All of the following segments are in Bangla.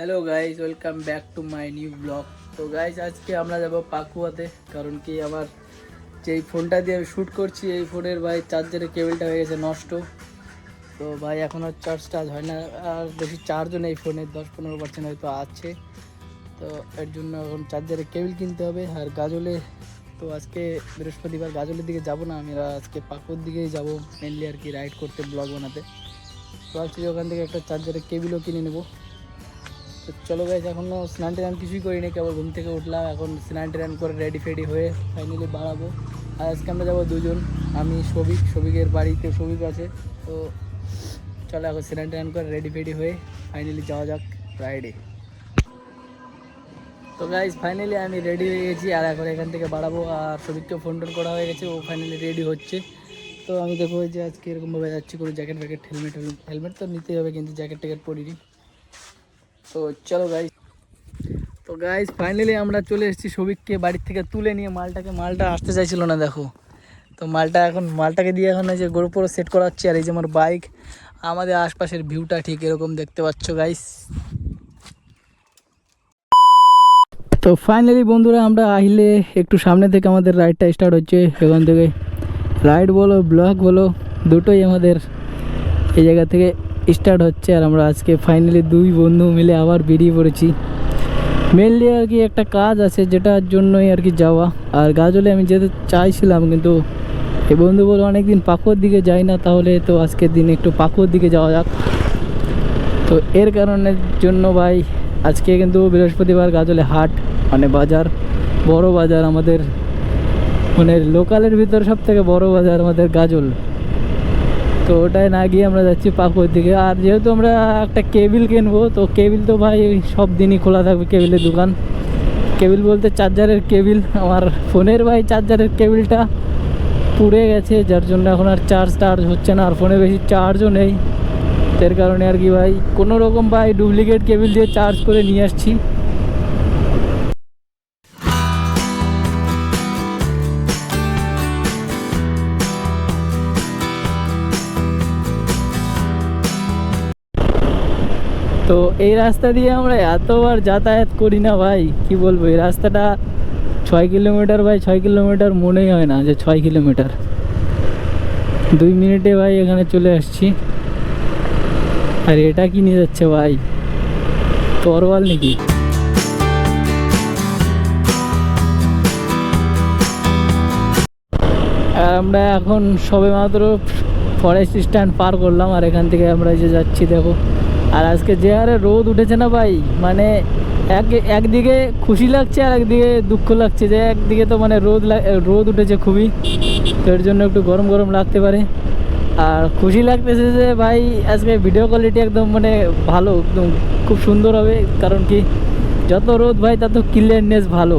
Hello guys welcome back to my new blog তো গাইজ আজকে আমরা যাব পাকুয়াতে, কারণ কি আমার যেই ফোনটা দিয়ে আমি শ্যুট করছি, এই ফোনের ভাই চার্জারের কেবলটা হয়ে গেছে নষ্ট। তো, ভাই, এখন আর চার্জ টার্জ হয় না, আর বেশি চার্জও নেই ফোনের দশ পনেরো পার্সেন্ট হয়তো আছে। তো, এর জন্য এখন চার্জারের কেবল কিনতে হবে, আর গাজলে, তো আজকে বৃহস্পতিবার গাজলের দিকে যাব না আমরা আজকে পাকুর দিকেই যাব মেনলি আর কি রাইড করতে ব্লগ বানাতে। তো আজকে ওখান থেকে একটা চার্জারের কেবিলও কিনে নেব। তো চলো গাইজ এখনও স্নান টান কিছুই করিনি, কেবল ঘুম থেকে উঠলাম, এখন স্নান টান করে রেডি ফেডি হয়ে ফাইনালি বাড়াবো। আর আজকে আমরা যাব দুজন, আমি সবিক সবিকের বাড়িতে সবিক আছে, তো চলো এখন স্নান টান করে রেডি ফেডি হয়ে ফাইনালি যাওয়া যাক রাইডে তো গাইজ ফাইনালি আমি রেডি হয়ে গেছি, আর এখন এখান থেকে বাড়াবো, আর সবিককে ফোন টোন করা হয়ে গেছে, ও ফাইনালি রেডি হচ্ছে। তো আমি দেখব যে আজকে এরকমভাবে যাচ্ছি, কোনো জ্যাকেট ফ্যাকেট হেলমেট হেলমেট তো নিতেই হবে, কিন্তু জ্যাকেট ট্যাকেট পরিনি। তো চলো গাইজ তো গাইজ ফাইনালি আমরা চলে এসেছি সবিককে বাড়ির থেকে তুলে নিয়ে। মালটাকে মালটা আসতে চাইছিল না, দেখো। তো মালটা এখন মালটাকে দিয়ে এখন যে গোরুপোরো সেট করা হচ্ছে, আর এই যে আমার বাইক আমাদের আশপাশের ভিউটা ঠিক এরকম দেখতে পাচ্ছ গাইস তো ফাইনালি বন্ধুরা, আমরা আহিলে একটু সামনে থেকে আমাদের রাইডটা স্টার্ট হচ্ছে। এখান থেকে রাইড বলো ব্লক বলো, দুটোই আমাদের এই জায়গা থেকে স্টার্ট হচ্ছে আর আমরা আজকে ফাইনালি দুই বন্ধু মিলে আবার বেরিয়ে পড়েছি। মেনলি আর কি একটা কাজ আছে যেটার জন্যই আর কি যাওয়া। আর গাজলে আমি যেতে চাইছিলাম কিন্তু এই বন্ধু বলে অনেকদিন পাকুয়ার দিকে যাই না, তাহলে তো আজকের দিন একটু পাকুয়ার দিকে যাওয়া যাক। তো এর কারণের জন্য ভাই, আজকে কিন্তু বৃহস্পতিবার গাজলে হাট মানে বাজার, বড় বাজার আমাদের মানে লোকালের ভিতর সব থেকে বড় বাজার আমাদের গাজল। তো ওটাই না গিয়ে আমরা যাচ্ছি পাকুয়ার দিকে। আর যেহেতু আমরা একটা কেবিল কিনবো, তো কেবিল তো ভাই সব দিনই খোলা থাকবে কেবিলের দোকান। কেবিল বলতে চার্জারের কেবিল, আমার ফোনের ভাই চার্জারের কেবিলটা পুড়ে গেছে, যার জন্য এখন আর চার্জ টার্জ হচ্ছে না, আর ফোনে বেশি চার্জও নেই। এর কারণে আর কি ভাই কোনো রকম ভাই ডুপ্লিকেট কেবিল দিয়ে চার্জ করে নিয়ে আসছি। এই রাস্তা দিয়ে আমরা এতবার যাতায়াত করি না ভাই, কি বলব? এই রাস্তাটা ছয় কিলোমিটার ভাই, ছয় কিলোমিটার মনেই হয় না যে ছয় কিলোমিটার। দুই মিনিটে ভাই এখানে চলে আসছি। আর এটা কি নিয়ে যাচ্ছে ভাই? তরোয়াল নাকি? আমরা এখন সবে মাত্র ফরেস্ট স্ট্যান্ড পার করলাম, আর এখান থেকে আমরা যে যাচ্ছি, দেখো। আর আজকে যে হারে রোদ উঠেছে না ভাই মানে এক, একদিকে খুশি লাগছে আর একদিকে দুঃখ লাগছে যে একদিকে তো মানে রোদ রোদ উঠেছে খুবই, তো এর জন্য একটু গরম গরম লাগতে পারে। আর খুশি লাগতেছে যে ভাই, আজকে ভিডিও কোয়ালিটি একদম মানে ভালো, একদম খুব সুন্দর হবে, কারণ কি, যত রোদ ভাই, তত ক্লিয়ারনেস ভালো।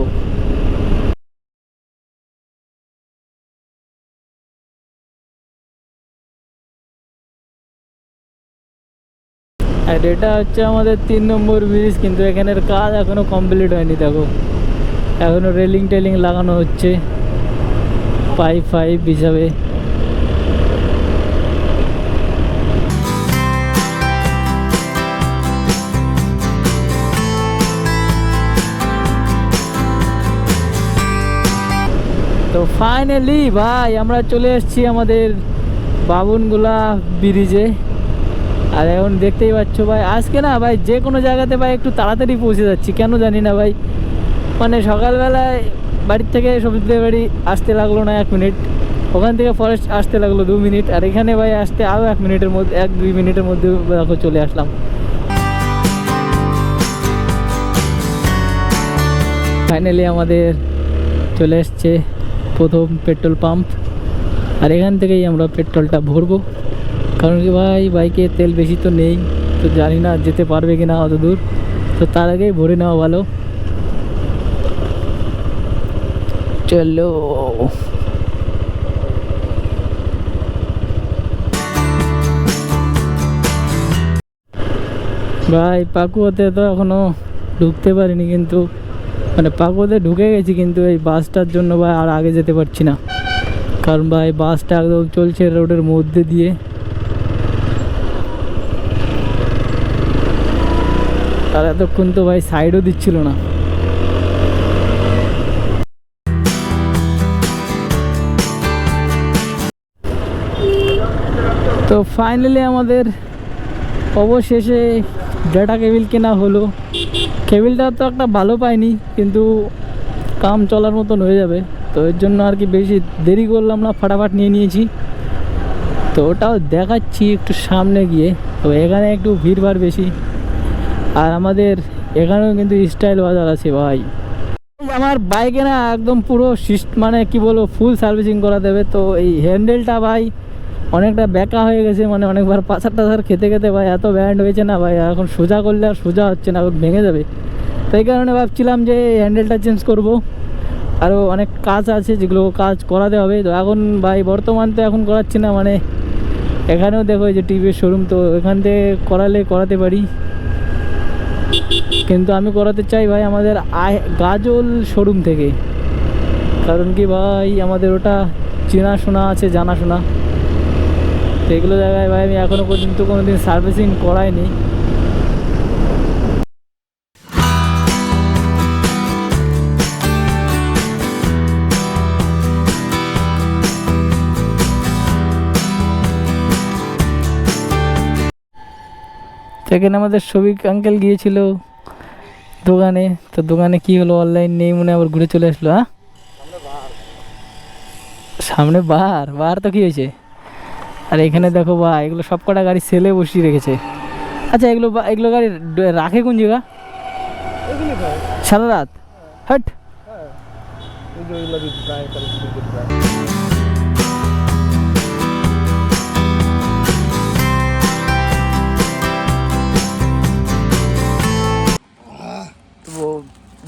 আর এটা হচ্ছে আমাদের তিন নম্বর ব্রিজ কিন্তু এখানের কাজ এখনও কমপ্লিট হয়নি, দেখো। এখনও রেলিং টেলিং লাগানো হচ্ছে। পাইপ ফাইপ হিসাবে। তো ফাইনালি ভাই, আমরা চলে এসেছি আমাদের বাবুনগুলা ব্রিজে আর এখন দেখতেই পাচ্ছ ভাই, আজকে না ভাই যে কোনো জায়গাতে ভাই একটু তাড়াতাড়ি পৌঁছে যাচ্ছি, কেন জানি না ভাই। মানে সকালবেলায় বাড়ির থেকে সবজিদের বাড়ি আসতে লাগল না এক মিনিট, ওখান থেকে ফরেস্ট আসতে লাগল দু মিনিট, আর এখানে ভাই আসতে আরও এক মিনিটের মধ্যে, এক দুই মিনিটের মধ্যে চলে আসলাম। ফাইনালি আমাদের চলে এসছে প্রথম পেট্রোল পাম্প আর এখান থেকেই আমরা পেট্রোলটা ভরবো। কারণ কি ভাই, বাইকে তেল বেশি তো নেই, তো জানি না যেতে পারবে কি না অত দূর। তো তার আগেই ভরে নেওয়া ভালো। চলো। ভাই, পাকুয়াতে তো এখনও ঢুকতে পারিনি কিন্তু মানে পাকুয়াতে ঢুকে গেছি কিন্তু এই বাসটার জন্য ভাই আর আগে যেতে পারছি না। কারণ ভাই, বাসটা একদম চলছে রোডের মধ্যে দিয়ে। আর এতক্ষণ তো ভাই সাইডও দিচ্ছিল না। তো ফাইনালি আমাদের অবশেষে ডেটা কেবিল কেনা হলো। কেবিলটা তো একটা ভালো পাইনি, কিন্তু কাম চলার মতন হয়ে যাবে। তো এর জন্য আর কি বেশি দেরি করলাম না, ফাটাফাট নিয়ে নিয়েছি। তো ওটাও দেখাচ্ছি একটু সামনে গিয়ে। তো এখানে একটু ভিড়ভাড় বেশি। আর আমাদের এখানেও কিন্তু স্টাইল বাজার আছে ভাই। আমার বাইকে না একদম পুরো সিস্ট মানে কি বলব ফুল সার্ভিসিং করা দেবে। তো এই হ্যান্ডেলটা ভাই অনেকটা ব্যাকা হয়ে গেছে মানে অনেকবার পাশার টাছার খেতে খেতে ভাই এত ব্যান্ড হয়েছে না ভাই এখন সোজা করলে আর সোজা হচ্ছে না ভেঙে যাবে। তো এই কারণে ভাবছিলাম যে হ্যান্ডেলটা চেঞ্জ করব। আরও অনেক কাজ আছে যেগুলো কাজ করাতে হবে। তো এখন ভাই বর্তমান তো এখন করাচ্ছি না মানে এখানেও দেখো যে টিভির শোরুম তো এখান থেকে করালে করাতে পারি। কিন্তু আমি করাতে চাই ভাই আমাদের আয় গাজল শোরুম থেকে। কারণ কি ভাই, আমাদের ওটা চেনাশোনা আছে, জানাশোনা। সেগুলো জায়গায় ভাই আমি এখনও পর্যন্ত কোনো দিন সার্ভিসিং করাইনি। সেখানে আমাদের সবিক আঙ্কেল গিয়েছিল দোকানে। তো দোকানে কি হলো অনলাইন নেই মনে আবার ঘুরে চলে আসলো হ্যাঁ? সামনে বার। বার তো কি হয়েছে? আর এখানে দেখো বা এগুলো সব কটা গাড়ি সেলে বসিয়ে রেখেছে। আচ্ছা এগুলো এগুলো গাড়ি রাখে কোন জায়গা? সারা রাত? হট।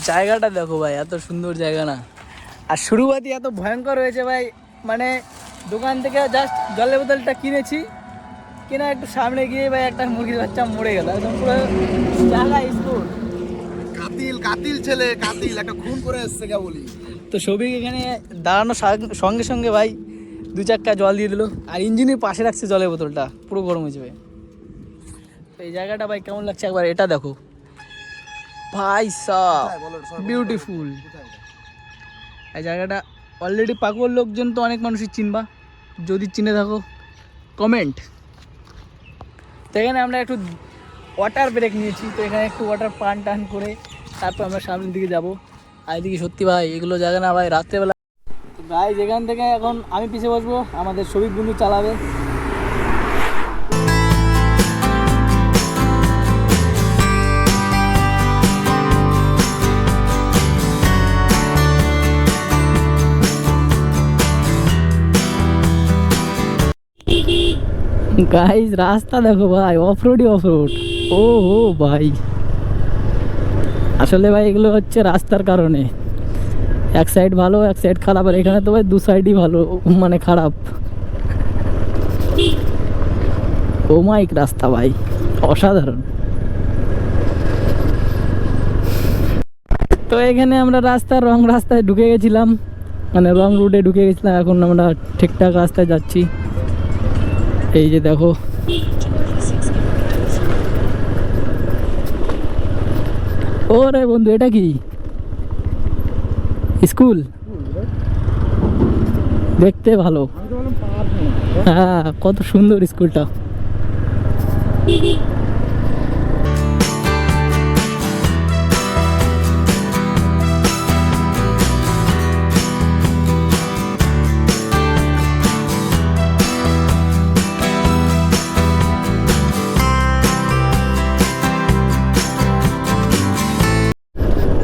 জায়গাটা দেখো ভাই এত সুন্দর জায়গা না। আর শুরুবাতি এত ভয়ঙ্কর হয়েছে ভাই মানে দোকান থেকে জাস্ট জলের বোতলটা কিনেছি কিনা একটু সামনে গিয়ে ভাই একটা মুরগির বাচ্চা মরে গেল একদম পুরো জায়গা স্কুল। কাতিল কাতিল ছেলে কাতিল একটা খুন করে এসছে কে বলি তো সবিক এখানে দাঁড়ানোর সাগ- সঙ্গে সঙ্গে ভাই দু চাক্কা জল দিয়ে দিল আর ইঞ্জিনের পাশে রাখছে জলের বোতলটা পুরো গরম হয়ে যাবে তো এই জায়গাটা ভাই কেমন লাগছে একবার এটা দেখো। ভাই সাহ বিউটিফুল এই জায়গাটা অলরেডি পাকুয়ার লোকজন তো অনেক মানুষই চিনবা। যদি চিনে থাকো কমেন্ট তো এখানে আমরা একটু ওয়াটার ব্রেক নিয়েছি তো এখানে একটু ওয়াটার পান টান করে তারপর আমরা সামনের দিকে যাব। আর এদিকে সত্যি ভাই এগুলো জায়গা না ভাই রাত্রেবেলা। ভাই যেখান থেকে এখন আমি পিছিয়ে বসবো আমাদের শরীর বন্ধু চালাবে। গাইজ রাস্তা দেখো ভাই অফ রোডই অফ রোড ও ও ভাই। আসলে ভাই, এগুলো হচ্ছে রাস্তার কারণে। এক সাইড ভালো, এক সাইড খারাপ, আর এখানে তো ভাই দু সাইডই ভালো মানে খারাপ। ও মাইক রাস্তা ভাই, অসাধারণ। তো এখানে আমরা রাস্তা রং রাস্তায় ঢুকে গেছিলাম। মানে রং রুটে ঢুকে গেছিলাম, এখন আমরা ঠিকঠাক রাস্তায় যাচ্ছি। এই যে দেখো। ও রে বন্ধু, এটা কি? স্কুল? দেখতে ভালো। হ্যাঁ কত সুন্দর স্কুলটা।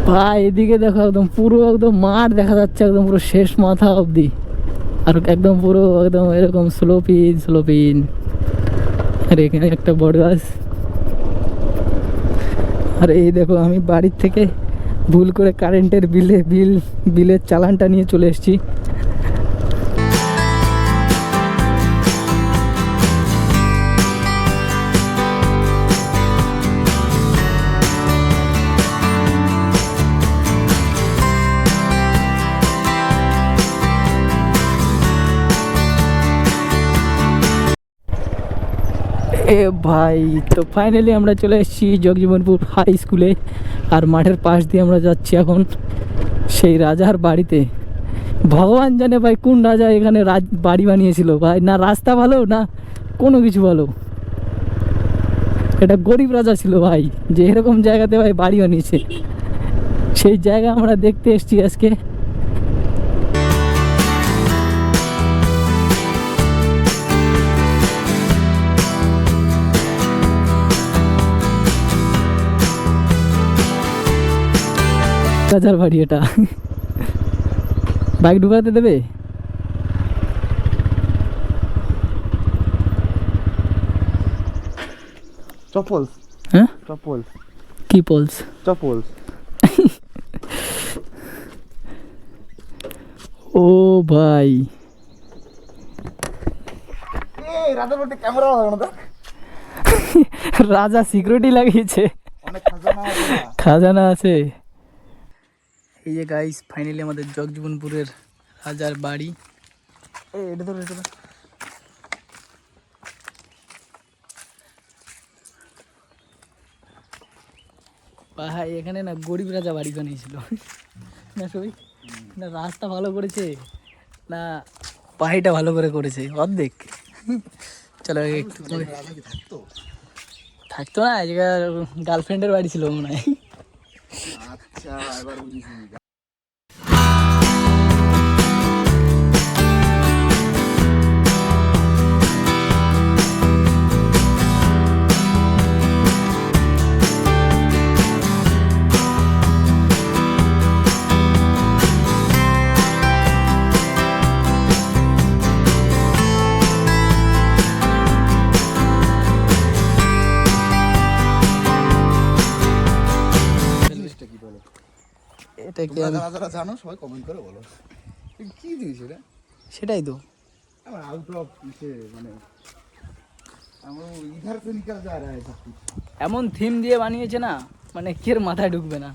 ভাই, এদিকে দেখো একদম পুরো একদম মাঠ দেখা যাচ্ছে, একদম পুরো শেষ মাথা অবধি। আর একদম পুরো একদম এরকম স্লোপিন স্লোপিন আর, এখানে একটা বড় গাছ। আর, এই দেখো, আমি বাড়ির থেকে ভুল করে কারেন্টের বিলে বিল বিলের চালানটা নিয়ে চলে এসেছি। এ ভাই, তো ফাইনালি আমরা চলে এসেছি জগজীবনপুর হাই স্কুলে আর মাঠের পাশ দিয়ে আমরা যাচ্ছি এখন সেই রাজার বাড়িতে। ভগবান জানে ভাই কোন রাজা এখানে রাজ, বাড়ি বানিয়েছিল ভাই। না রাস্তা ভালো, না কোনো কিছু ভালো। এটা গরিব রাজা ছিল ভাই, যে এরকম জায়গাতে ভাই বাড়ি বানিয়েছে। সেই জায়গা আমরা দেখতে এসেছি আজকে। রাজার বাড়ি এটা। বাইক ঢুকাতে দেবে? চপলস। হ্যাঁ? চপলস। কি পলস? চপলস। ও ভাই। রাজা সিকিউরিটি লাগিয়েছে। খাজানা আছে। এই যে গাইস ফাইনালি আমাদের জগজীবনপুরের রাজার বাড়ি। এটা ভাই, এখানে না গরিব রাজা বাড়ি বানিয়েছিল। না, সবই? না, রাস্তা ভালো করেছে, না পাহাড়িটা ভালো করে করেছে, অর্ধেক। চলো একটু থাকতো না গার্লফ্রেন্ডের বাড়ি ছিল মনে হয়। আচ্ছা এটা কি যারা যারা জানো সবাই কমেন্ট করে বলো। কি জিনিস এটা? সেটাই তো। আমার আউট অফ মানে এমন থিম দিয়ে বানিয়েছে না মানে কের মাথায় ঢুকবে না।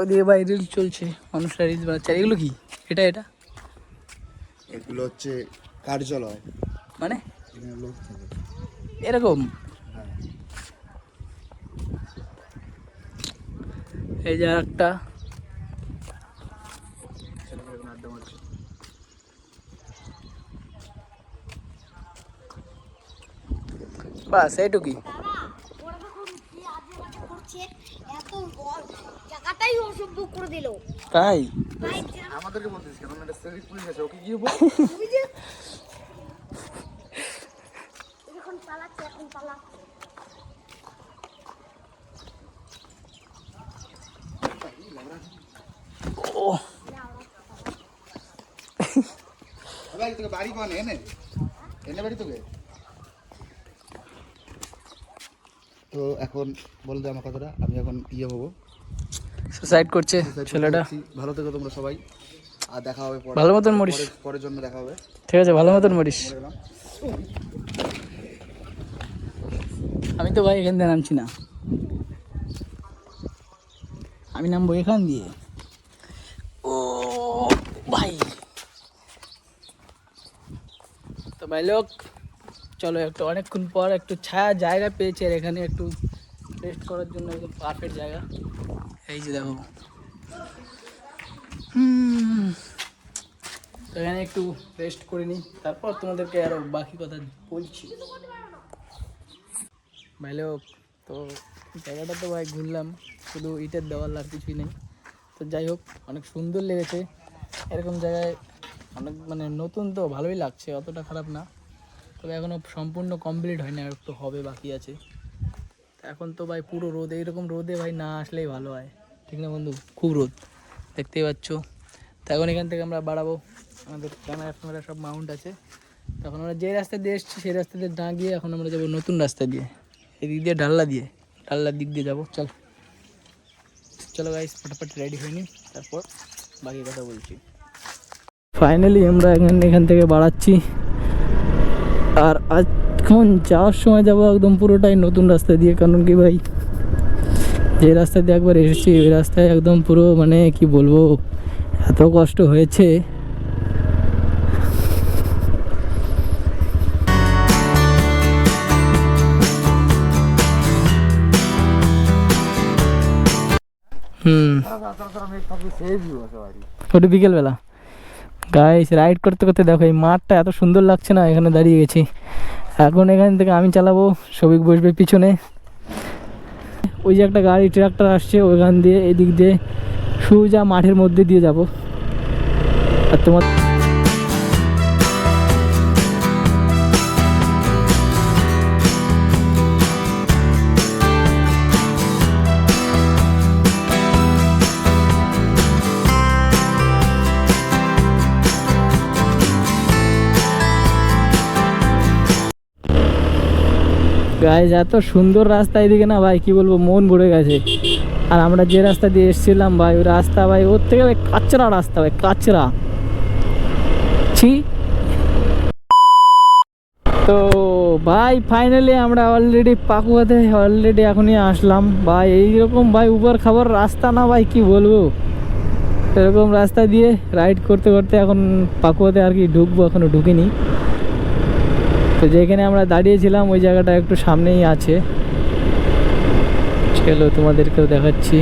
ওদিকে ভাই রিল চলছে মানুষরা রিলস বানাচ্ছে। এগুলো কি? এটা এটা? এগুলো হচ্ছে কার্যালয়। মানে? এরকম। এই যে একটা বাস এইটুকুই। তাই? আমাদেরকে বলতেছিস কেন? একটা সেলিক পুলিশ আছে ওকে গিয়ে বল। এখন পালাচ্ছে এখন পালাচ্ছে ও ভাই তোকে বাড়ি কোন এনে? এনে বাড়ি তোকে? তো এখন বল দে আমার কথাটা আমি এখন ইয়ে হব। সুসাইড করছে ছেলেটা। ভালো থেকো তোমরা সবাই। আর দেখা হবে পরে। ভালো মতন মরিস। পরের- জন্য দেখা হবে। ঠিক আছে ভালো মতন মরিস। মরে আমি তো ভাই এখান দিয়ে নামছি না। আমি নামবো এখান দিয়ে। ও ভাই তো ভাই লোক চলো একটু অনেকক্ষণ পর একটু ছায়া জায়গা পেয়েছে আর এখানে একটু রেস্ট করার জন্য একদম পারফেক্ট জায়গা। এই যে দেখো। তো এখানে একটু রেস্ট করে নিই, তারপর তোমাদেরকে আরও বাকি কথা বলছি। ভাই লোক তো জায়গাটা তো ভাই ঘুরলাম, শুধু ইটের দেওয়াল আর কিছুই নেই। তো যাই হোক, অনেক সুন্দর লেগেছে। এরকম জায়গায় অনেক মানে নতুন তো, ভালোই লাগছে, অতটা খারাপ না। তবে এখনও সম্পূর্ণ কমপ্লিট হয়নি, আর একটু হবে বাকি আছে। এখন তো ভাই পুরো রোদ, এইরকম রোদে ভাই না আসলেই ভালো হয়। ঠিক না বন্ধু? খুব রোদ, দেখতেই পাচ্ছ। তো এখন এখান থেকে আমরা বাড়াবো। আমাদের ক্যামেরা ফ্যামেরা সব মাউন্ট আছে। তখন আমরা যে রাস্তা দিয়ে এসেছি, সেই রাস্তা দিয়ে না গিয়ে এখন আমরা যাব নতুন রাস্তা দিয়ে। এদিক দিয়ে ডাল্লা দিয়ে, ডাল্লার দিক দিয়ে যাব। চল। চলো গাইস ফটাফট রেডি হয়নি তারপর বাকি কথা বলছি। ফাইনালি আমরা এখন এখান থেকে বাড়াচ্ছি। আর আজক্ষণ যাওয়ার সময় যাব একদম পুরোটাই নতুন রাস্তা দিয়ে কারণ কি ভাই? যে রাস্তা দিয়ে একবার এসেছি ওই রাস্তায় একদম পুরো মানে কি বলব এত কষ্ট হয়েছে। হুম। ওটা বিকেলবেলা? গাইস রাইড করতে করতে দেখো, এই মাঠটা এত সুন্দর লাগছে না, এখানে দাঁড়িয়ে গেছি। এখন এখান থেকে আমি চালাবো, সবিক বসবে পিছনে। ওই যে একটা গাড়ি, ট্রাক্টর আসছে, ওইখান দিয়ে, এদিক দিয়ে সোজা মাঠের মধ্যে দিয়ে যাব। আর তোমার গাইজ এত সুন্দর রাস্তা এদিকে না ভাই, কি বলব, মন ভরে গেছে। আর আমরা যে রাস্তা দিয়ে এসেছিলাম ভাই, ওই রাস্তা ভাই, ওর থেকে ভাই কাচরা রাস্তা ভাই, কাচরা। ছি। তো ভাই ফাইনালি আমরা অলরেডি পাকুয়াতে অলরেডি এখনই আসলাম। ভাই, এইরকম ভাই উবার খাবার রাস্তা না ভাই, কি বলব? এরকম রাস্তা দিয়ে রাইড করতে করতে এখন পাকুয়াতে আর কি ঢুকবো, এখনও ঢুকিনি। তো যেখানে আমরা দাঁড়িয়েছিলাম ওই জায়গাটা একটু সামনেই আছে। চলো তোমাদেরকেও দেখাচ্ছি।